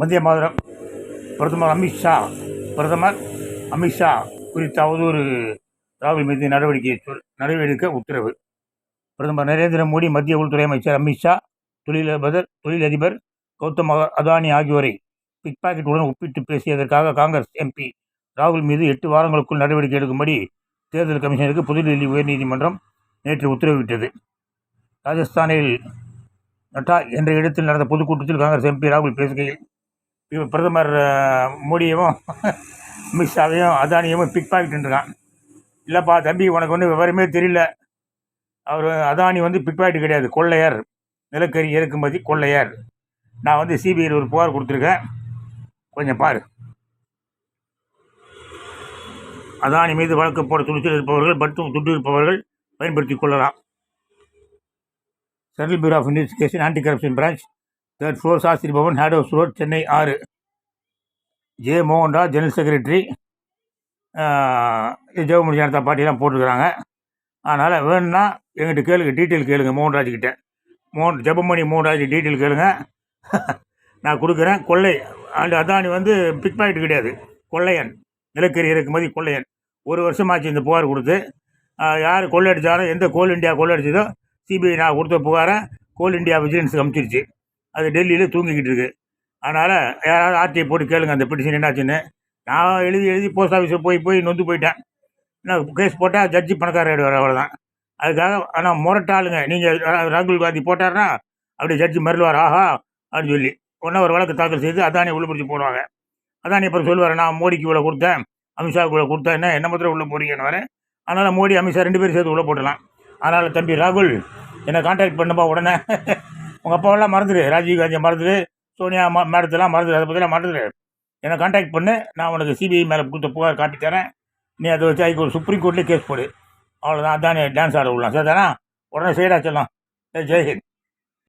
மத்திய மாதம் பிரதமர் அமித்ஷா பிரதமர் அமித்ஷா குறித்த அவதூறு ராகுல் மீது நடவடிக்கை சொல் நடவடிக்கை உத்தரவு. பிரதமர் நரேந்திர மோடி மத்திய உள்துறை அமைச்சர் அமித்ஷா தொழிலதிபர் தொழிலதிபர் கௌதம் அதானி ஆகியோரை பிக் பாக்கெட்டுடன் ஒப்பிட்டு பேசியதற்காக காங்கிரஸ் எம்பி ராகுல் மீது எட்டு வாரங்களுக்குள் நடவடிக்கை எடுக்கும்படி தேர்தல் கமிஷனருக்கு புதுடெல்லி உயர்நீதிமன்றம் நேற்று உத்தரவிட்டது. ராஜஸ்தானில் நட்டா என்ற இடத்தில் நடந்த பொதுக்கூட்டத்தில் காங்கிரஸ் எம்பி ராகுல் பேசுகையில் இவர் பிரதமர் அஹ், மோடியவும் அமித்ஷாவையும் அதானியவும் பிக் பாக்கெட்டுன்றான் இல்லைப்பா தம்பி உனக்கு ஒன்றும் விவரமே தெரியல. அவர் அதானி வந்து பிக் பாக்கெட் கிடையாது கொள்ளையர். நிலக்கரி இறக்குமதி கொள்ளையர். நான் வந்து சிபிஐயில் ஒரு புகார் கொடுத்துருக்கேன். கொஞ்சம் பாரு. அதானி மீது வழக்கு போட துணிச்சல் இருப்பவர்கள் மற்றும் துட்டு இருப்பவர்கள் பயன்படுத்தி கொள்ளலாம். Central bureau of investigation anti corruption branch third floor Shastri Bhavan head house road Chennai ஆறு J Mohanraj general secretary Jeevamani Janata பார்ட்டிலாம் போட்டிருக்கிறாங்க. அதனால் வேணும்னா எங்கிட்ட கேளுங்க டீட்டெயில் கேளுங்க மோகன்ராஜ் கிட்ட. மோகன் ஜெபமணி மோகன்ராஜ் டீட்டெயில் கேளுங்க. நான் கொடுக்குறேன். கொள்ளை அண்ட் அதானி வந்து பிக் பாக்கெட் கிடையாது. கொள்ளையன் நிலக்கரி இறக்குமதி கொள்ளையன். ஒரு வருஷமாச்சு இந்த புகார் கொடுத்து யார் யார் அடித்தாலும் எந்த கோல் இந்தியா கொள்ளையடிச்சதோ சிபிஐ நான் கொடுத்த புகாரை கோல் இந்தியா விஜிலன்ஸுக்கு அமுச்சிருச்சு அது டெல்லியில் தூங்கிக்கிட்டு இருக்கு. அதனால் யாராவது ஆர்டிஐ போட்டு கேளுங்க அந்த பெட்டிஷன் என்னாச்சுன்னு. நான் எழுதி எழுதி போஸ்ட் ஆஃபீஸில் போய் போய் நொந்து போயிட்டேன். நான் கேஸ் போட்டால் ஜட்ஜி பணக்கார ஆகிடுவார் அவ்வளோதான் அதுக்காக ஆனால் முரட்டாளுங்க நீங்கள் ராகுல் காந்தி போட்டாருன்னா அப்படி ஜட்ஜி மருள்வார் ஆஹா அப்படின்னு சொல்லி. ஒன்றா ஒரு வழக்கு தாக்கல் செய்து அதானே உள்ள பிடிச்சி போடுவாங்க. அதானே அப்புறம் சொல்லுவார் நான் மோடிக்கு இவ்வளோ கொடுத்தேன் அமித்ஷாவுக்கு இவ்வளோ கொடுத்தேன் என்ன என்ன மாத்திரம் உள்ளே போறீங்கன்னு வரேன் அதனால் மோடி அமித்ஷா ரெண்டு பேரும் சேர்த்து உள்ளே போட்டலாம் அதனால் தம்பி ராகுல் என்னை காண்டாக்ட் பண்ணுப்பா உடனே? உங்கள் அப்பாவெல்லாம் மறந்துடு ராஜீவ் காந்தியை மறந்துடு சோனியா மா மேடத்தெல்லாம் மறந்துடு அதை பற்றிலாம் மறந்துடு என்னை காண்டாக்ட் பண்ணு நான் உனக்கு சிபிஐ மேலே கொடுத்த புகார் காப்பி தரேன். நீ அதை வச்சு அதுக்கு ஒரு சுப்ரீம் கோர்ட்லேயே கேஸ் போடு. அவ்வளோதான் அதானே டான்ஸ் ஆட விடலாம். சரி தானே உடனே செய்யடா சொல்லலாம். ஜெய்ஹிந்த்.